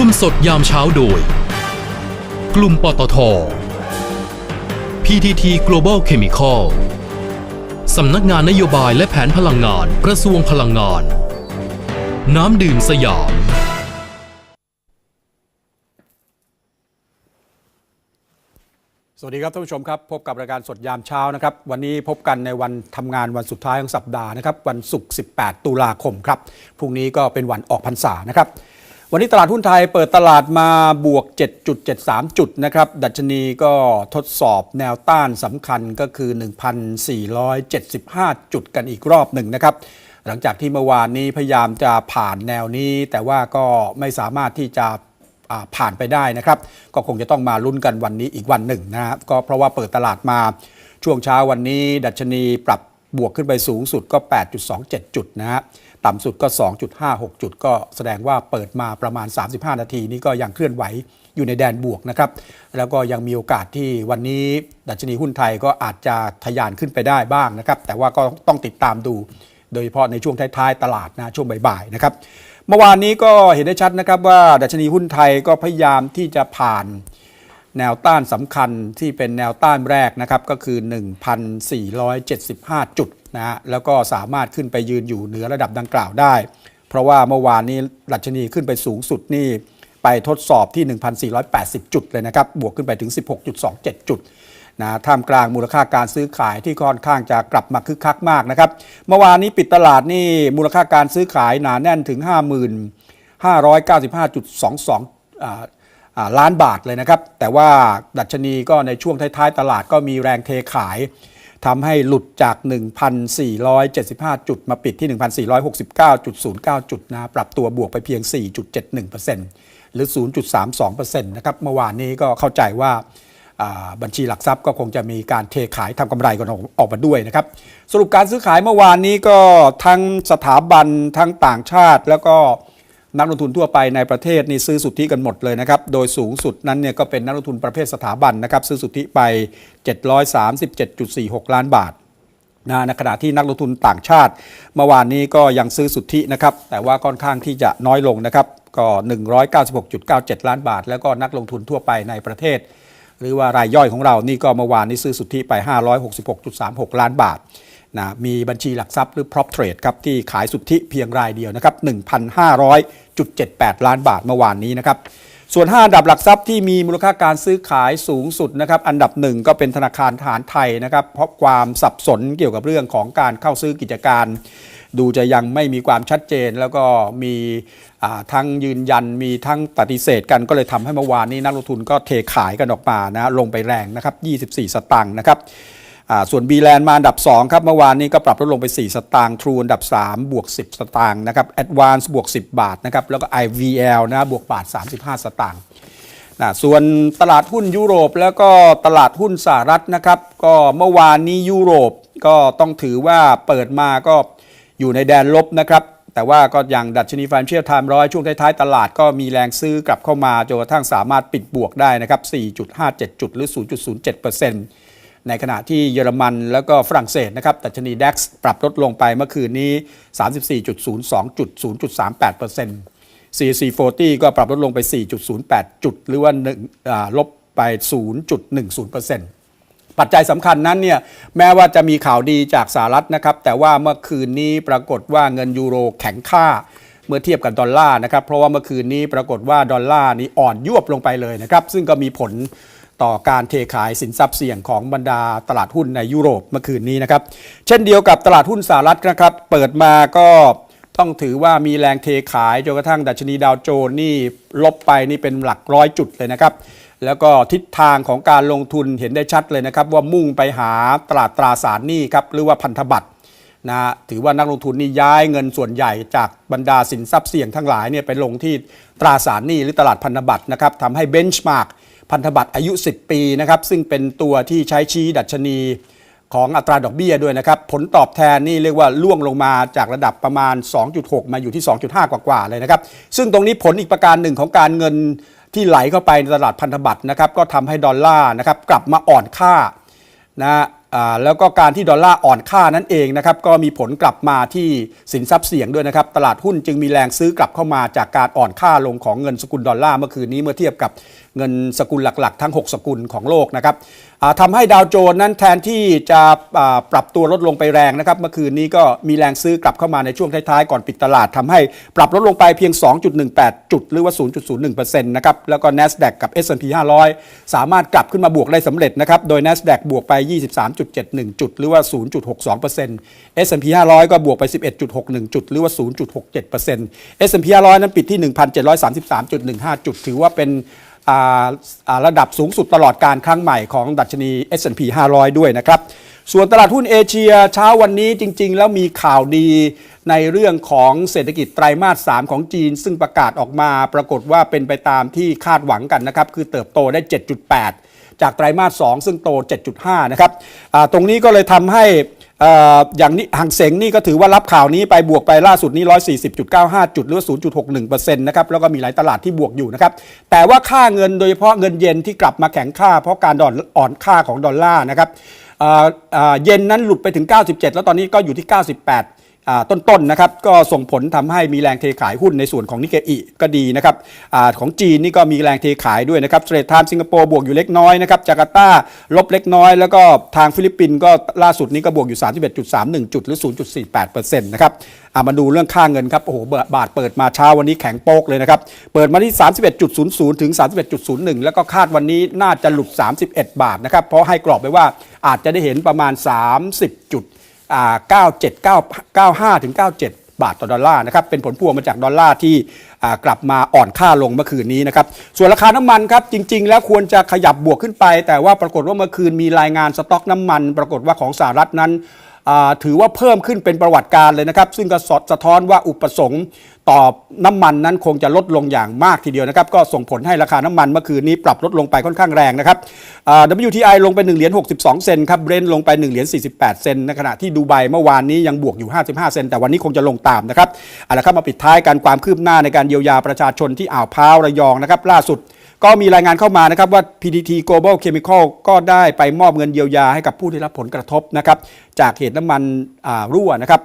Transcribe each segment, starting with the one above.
ร่วมสดยามเช้าโดย กลุ่มปตท PTT Global Chemical สำนักงานนโยบายและแผนพลังงานกระทรวงพลังงาน น้ำดื่มสยาม สวัสดีครับท่านผู้ชมครับ พบกับรายการสดยามเช้านะครับ วันนี้พบกันในวันทำงานวันสุดท้ายของสัปดาห์นะครับ วันศุกร์ 18 ตุลาคมครับ พรุ่งนี้ก็เป็นวันออกพรรษานะครับ วันนี้ตลาดหุ้นไทยเปิดตลาดมาบวก 7.73 จุดนะครับ ดัชนีก็ทดสอบแนวต้านสำคัญก็คือ 1,475 จุดกันอีกรอบหนึ่งนะครับ หลังจากที่เมื่อวานนี้พยายามจะผ่านแนวนี้ แต่ว่าก็ไม่สามารถที่จะผ่านไปได้นะครับ ก็คงจะต้องมาลุ้นกันวันนี้อีกวันหนึ่งนะครับก็เพราะว่าเปิดตลาดมาช่วงเช้าวันนี้ ดัชนีปรับบวกขึ้นไปสูงสุดก็ 8.27 จุดนะฮะ ต่ำสุดก็ 2.56 จุด ก็แสดงว่าเปิดมาประมาณ 35 นาทีนี้ก็ยังเคลื่อนไหวอยู่ในแดนบวกนะครับ แล้วก็ยังมีโอกาสที่วันนี้ดัชนีหุ้นไทยก็อาจจะทะยานขึ้นไปได้บ้างนะครับ แต่ว่าก็ต้องติดตามดู โดยเฉพาะในช่วงท้ายๆ ตลาดนะช่วงบ่ายๆนะครับ เมื่อวานนี้ก็เห็นได้ชัดนะครับว่าดัชนีหุ้นไทยก็พยายามที่จะผ่านแนวต้านสำคัญที่เป็นแนวต้านแรกนะครับก็คือ 1,475 จุด นะฮะแล้วก็สามารถขึ้นไปยืนอยู่เหนือระดับดังกล่าวได้ เพราะว่าเมื่อวานนี้ดัชนีขึ้นไปสูงสุดนี่ไปทดสอบที่ 1,480 จุดเลยนะครับ บวกขึ้นไปถึง 16.27 จุดนะท่ามกลางมูลค่าการซื้อขายที่ค่อนข้างจะกลับมาคึกคักมากนะครับ เมื่อวานนี้ปิดตลาดนี่มูลค่าการซื้อขายหนาแน่นถึง 55,595.22อ่าอ่าล้านบาทเลยนะครับ แต่ว่าดัชนีก็ในช่วงท้ายๆ ตลาดก็มีแรงเทขาย ทำให้หลุดจาก 1,475 จุดมาปิดที่ 1,469.09 จุดนะปรับตัวบวกไปเพียง 4.71%หรือ 0.32%นะครับเมื่อวานนี้ก็เข้าใจว่าบัญชีหลักทรัพย์ก็คงจะมีการเทขายทำกำไรกันออกออกมาด้วยนะครับ สรุปการซื้อขายเมื่อวานนี้ก็ทั้งสถาบันทั้งต่างชาติแล้วก็ นักลงทุนทั่วไปในประเทศนี่ซื้อสุทธิกันหมดเลยนะครับ โดยสูงสุดนั้นเนี่ยก็เป็นนักลงทุนประเภทสถาบันนะครับ ซื้อสุทธิไป 737.46 ล้านบาทนะในขณะที่นักลงทุนต่างชาติ เมื่อวานนี้ก็ยังซื้อสุทธินะครับ แต่ว่าค่อนข้างที่จะน้อยลงนะครับ ก็ 196.97 ล้านบาท แล้วก็นักลงทุนทั่วไปในประเทศ หรือว่ารายย่อยของเรานี่ก็เมื่อวานนี้ซื้อสุทธิไป 566.36 ล้านบาทนะมีบัญชีหลักทรัพย์หรือ prop trade ครับที่ขายสุทธิเพียงรายเดียวนะครับ 1.78 ล้านบาทเมื่อวานนี้นะครับส่วน 5 อันดับหลักทรัพย์ที่มีมูลค่าการซื้อขายสูงสุดนะครับอันดับหนึ่งก็เป็นธนาคารทหารไทยนะครับเพราะความสับสนเกี่ยวกับเรื่องของการเข้าซื้อกิจการ ดูจะยังไม่มีความชัดเจน แล้วก็มีทั้งยืนยันมีทั้งปฏิเสธกันก็เลยทำให้เมื่อวานนี้นักลงทุนก็เทขายกันออกมานะลงไปแรงนะครับ 24 สตางค์นะครับ ส่วน b ีแลนมาอันดับ 2 ครับ เมื่อวานนี้ก็ปรับลดลงไป 4 สตางค์ True อันดับ 3 บวก 10 สตางค์นะครับ Advance บวก 10 บาทนะครับแล้วก็ IVL นะบวกบาท 35 สตางค์นะส่วนตลาดหุ้นยุโรปแล้วก็ตลาดหุ้นสหรัฐนะครับ ก็เมื่อวานนี้ยุโรปก็ต้องถือว่าเปิดมาก็อยู่ในแดนลบนะครับ แต่ว่าก็อย่างดัชนีฟันเชียลไทม์ร้อยช่วงท้ายๆตลาดก็มีแรงซื้อกลับเข้ามาจนกระทั่งสามารถปิดบวกได้นะครับ 4.57 จุดหรือ 0.07% ในขณะที่เยอรมันแล้วก็ฝรั่งเศสนะครับดัชนี DAX ปรับลดลงไปเมื่อคืนนี้ 34.02จุด0.38% CAC 40 ก็ปรับลดลงไป 4.08 จุด หรือว่า1ลบไป 0.10%ปัจจัยสำคัญนั้นเนี่ยแม้ว่าจะมีข่าวดีจากสหรัฐนะครับ แต่ว่าเมื่อคืนนี้ปรากฏว่าเงินยูโรแข็งค่า เมื่อเทียบกับดอลลาร์นะครับ เพราะว่าเมื่อคืนนี้ปรากฏว่าดอลลาร์นี้อ่อนยวบลงไปเลยนะครับ ซึ่งก็มีผล ต่อการเทขายสินทรัพย์เสี่ยงของบรรดาตลาดหุ้นในยุโรปเมื่อคืนนี้นะครับ เช่นเดียวกับตลาดหุ้นสหรัฐนะครับ เปิดมาก็ต้องถือว่ามีแรงเทขายจนกระทั่งดัชนีดาวโจนส์นี่ลบไปนี่เป็นหลักร้อยจุดเลยนะครับ แล้วก็ทิศทางของการลงทุนเห็นได้ชัดเลยนะครับ ว่ามุ่งไปหาตลาดตราสารหนี้ครับหรือว่าพันธบัตรนะถือว่านักลงทุนนี่ย้ายเงินส่วนใหญ่จากบรรดาสินทรัพย์เสี่ยงทั้งหลายเนี่ยไปลงที่ตราสารหนี้หรือตลาดพันธบัตรนะครับทำให้เบนช์มาร์ก พันธบัตรอายุ 10 ปีนะครับซึ่งเป็นตัวที่ใช้ชี้ดัชนีของอัตราดอกเบี้ยด้วยนะครับ ผลตอบแทนนี่เรียกว่าล่วงลงมาจากระดับประมาณ 2.6 มาอยู่ที่ 2.5 กว่าๆเลยนะครับ ซึ่งตรงนี้ผลอีกประการหนึ่งของการเงินที่ไหลเข้าไปในตลาดพันธบัตรนะครับ ก็ทำให้ดอลลาร์นะครับกลับมาอ่อนค่านะแล้วก็การที่ดอลลาร์อ่อนค่านั่นเองนะครับก็มีผลกลับมาที่สินทรัพย์เสี่ยงด้วยนะครับตลาดหุ้นจึงมีแรงซื้อกลับเข้ามาจากการอ่อนค่าลงของเงินสกุลดอลลาร์เมื่อคืนนี้เมื่อเทียบกับเงินสกุลหลักๆ ทั้ง 6 สกุลของโลกนะครับอ่าทำให้ดาวโจนส์นั้นแทนที่จะปรับตัวลดลงไปแรงนะครับเมื่อคืนนี้ก็มีแรงซื้อกลับเข้ามาในช่วงท้ายๆ ก่อนปิดตลาดทำให้ปรับลดลงไปเพียง 2.18 จุดหรือว่า 0.01%นะครับแล้วก็ NASDAQ กับ S&P 500 สามารถกลับขึ้นมาบวกได้สำเร็จนะครับโดย NASDAQ บวกไป23.71 จุด หรือว่า 0.62% S&P 500 ก็บวกไป 11.61 จุด หรือว่า 0.67% S&P 500 นั้นปิดที่ 1,733.15 จุด ถือว่าเป็นระดับสูงสุดตลอดการครั้งใหม่ของดัชนี S&P 500 ด้วยนะครับ ส่วนตลาดหุ้นเอเชียเช้าวันนี้จริง ๆ แล้วมีข่าวดีในเรื่องของเศรษฐกิจไตรมาส 3 ของจีน ซึ่งประกาศออกมาปรากฏว่าเป็นไปตามที่คาดหวังกันนะครับ คือเติบโตได้ 7.8 จากไตรมาส 2 ซึ่งโต 7.5 นะครับตรงนี้ก็เลยทำให้ออย่างนี้ห่างเสงนี่ก็ถือว่ารับข่าวนี้ไปบวกไปล่าสุดนี้ 140.95 จุดหรือ 0.61%นะครับแล้วก็มีหลายตลาดที่บวกอยู่นะครับ แต่ว่าค่าเงินโดยเฉพาะเงินเยนที่กลับมาแข็งค่า เพราะการดอนอ่อนค่าของดอลลาร์นะครับเยนนั้นหลุดไปถึง 97 แล้วตอนนี้ก็อยู่ที่ 98 ต้นๆนะครับก็ส่งผลทำให้มีแรงเทขายหุ้นในส่วนของนิกเกอิก็ดีนะครับอของจีนนี่ก็มีแรงเทขายด้วยนะครับเทรดไทม์สิงคโปร์บวกอยู่เล็กน้อยนะครับจาการ์ตาลบเล็กน้อย แล้วก็ทางฟิลิปปินส์ก็ล่าสุดนี้ก็บวกอยู่ 31.31 จุดหรือ 0.48%นะครับมาดูเรื่องค่าเงินครับโอ้โหบาทเปิดมาเช้าวันนี้แข็งโป๊กเลยนะครับเปิดมาที่ 31.00 ถึง 31.01 แล้วก็คาดวันนี้น่าจะหลุด 31 บาทนะครับเพราะให้กรอบไปว่าอาจจะได้เห็นประมาณ 30จุด 97 95ถึง97 บาทต่อดอลลาร์นะครับเป็นผลพวงมาจากดอลลาร์ที่กลับมาอ่อนค่าลงเมื่อคืนนี้นะครับส่วนราคาน้ำมันครับจริง ๆ แล้วควรจะขยับบวกขึ้นไป แต่ว่าปรากฏว่าเมื่อคืนมีรายงานสต็อกน้ำมัน ปรากฏว่าของสหรัฐนั้น ถือว่าเพิ่มขึ้นเป็นประวัติการเลยนะครับ ซึ่งก็สอดสะท้อนว่าอุปสงค์ต่อน้ำมันนั้นคงจะลดลงอย่างมากทีเดียวนะครับ ก็ส่งผลให้ราคาน้ำมันเมื่อคืนนี้ปรับลดลงไปค่อนข้างแรงนะครับ WTI ลงไป1เหรียญ62 เซนครับ Brent ลงไป1เหรียญ48 เซนในขณะที่ดูไบเมื่อวานนี้ยังบวกอยู่ 55 เซนแต่วันนี้คงจะลงตามนะครับเอาละครับมาปิดท้ายกันความคืบหน้าในการเยียวยาประชาชนที่อ่าวพาวระยองนะครับล่าสุด ก็มีรายงานเข้ามานะครับว่า PTT Global Chemical ก็ได้ไปมอบเงินเยียวยาให้กับผู้ที่รับผลกระทบนะครับจากเหตุน้ำมันรั่วนะครับ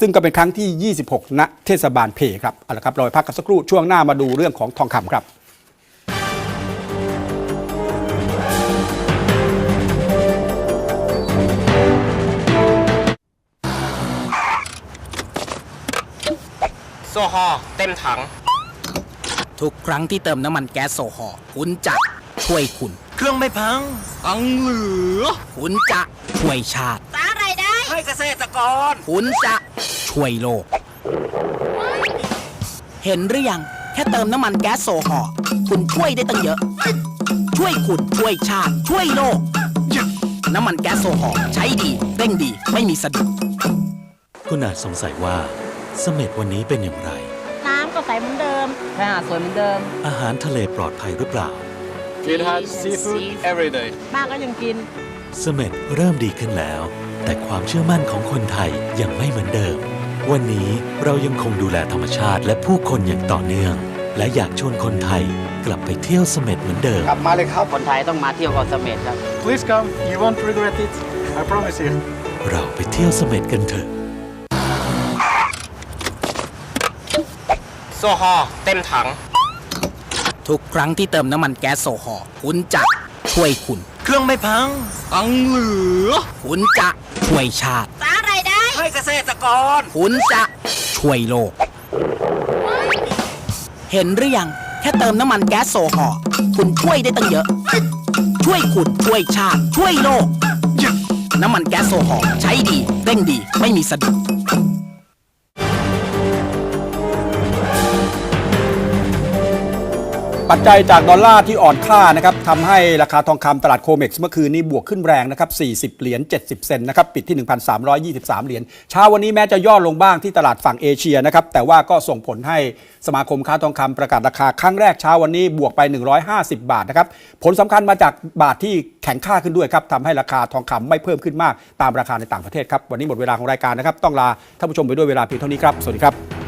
ซึ่งก็เป็นครั้งที่ 26 ณ เทศบาลเพครับเอาละครับเราพักกันสักครู่ช่วงหน้ามาดูเรื่องของทองคำครับโซฮอเต็มถัง ทุกครั้งที่เติมน้ำมันแก๊สโซฮอล์คุณจะช่วยคุณ เครื่องไม่พังอังเหลือ คุณจะช่วยชาติสร้างรายได้ ให้เกษตรกร คุณจะช่วยโลก เห็นหรือยัง แค่เติมน้ำมันแก๊สโซฮอล์คุณช่วยได้ตั้งเยอะ ช่วยคุณช่วยชาติ ช่วยโลก น้ำมันแก๊สโซฮอล์ใช้ดีเร่งดีไม่มีสะดุดคุณอาจสงสัยว่าเสม็ดวันนี้เป็นอย่างไรน้ำก็ ใสเหมือนเดิม ชายหาดสวยเหมือนเดิม อาหารทะเลปลอดภัยหรือเปล่า It has seafood every day ป้าก็ยังกิน เสม็ดเริ่มดีขึ้นแล้ว แต่ความเชื่อมั่นของคนไทยยังไม่เหมือนเดิม วันนี้เรายังคงดูแลธรรมชาติและผู้คนอย่างต่อเนื่อง และอยากชวนคนไทยกลับไปเที่ยวเสม็ดเหมือนเดิมคนไทยต้องมาเที่ยวเกาะเสม็ดครับ Please come, you won't regret it. I promise you. เราไปเที่ยวเสม็ดกันเถอะ ซฮอล์เต็มถัง ทุกครั้งที่เติมน้ำมันแก๊สโซฮอล์คุณจะช่วยคุณ เครื่องไม่พังอังเหลือ คุณจะช่วยชาติ สร้างรายได้ ให้เกษตรกร คุณจะช่วยโลก เห็นหรือยัง แค่เติมน้ำมันแก๊สโซฮอล์คุณช่วยได้ตั้งเยอะ ช่วยคุณช่วยชาติ ช่วยโลก น้ำมันแก๊สโซฮอล์ใช้ดีเร่งดีไม่มีสะดุด ปัจจัยจากดอลลาร์ที่อ่อนค่านะครับทำให้ราคาทองคำตลาดโคเม็กซ์เมื่อคืนนี้บวกขึ้นแรงนะครับ 40 เหรียญ 70 เซนนะครับ ปิดที่ 1,323 เหรียญ เช้าวันนี้แม้จะย่อลงบ้างที่ตลาดฝั่งเอเชียนะครับ แต่ว่าก็ส่งผลให้สมาคมค้าทองคำประกาศราคาครั้งแรกเช้าวันนี้บวกไป 150 บาทนะครับ ผลสำคัญมาจากบาทที่แข็งค่าขึ้นด้วยครับทำให้ราคาทองคำไม่เพิ่มขึ้นมากตามราคาในต่างประเทศครับ วันนี้หมดเวลาของรายการนะครับ ต้องลาท่านผู้ชมไปด้วยเวลาเพียงเท่านี้ครับ สวัสดีครับ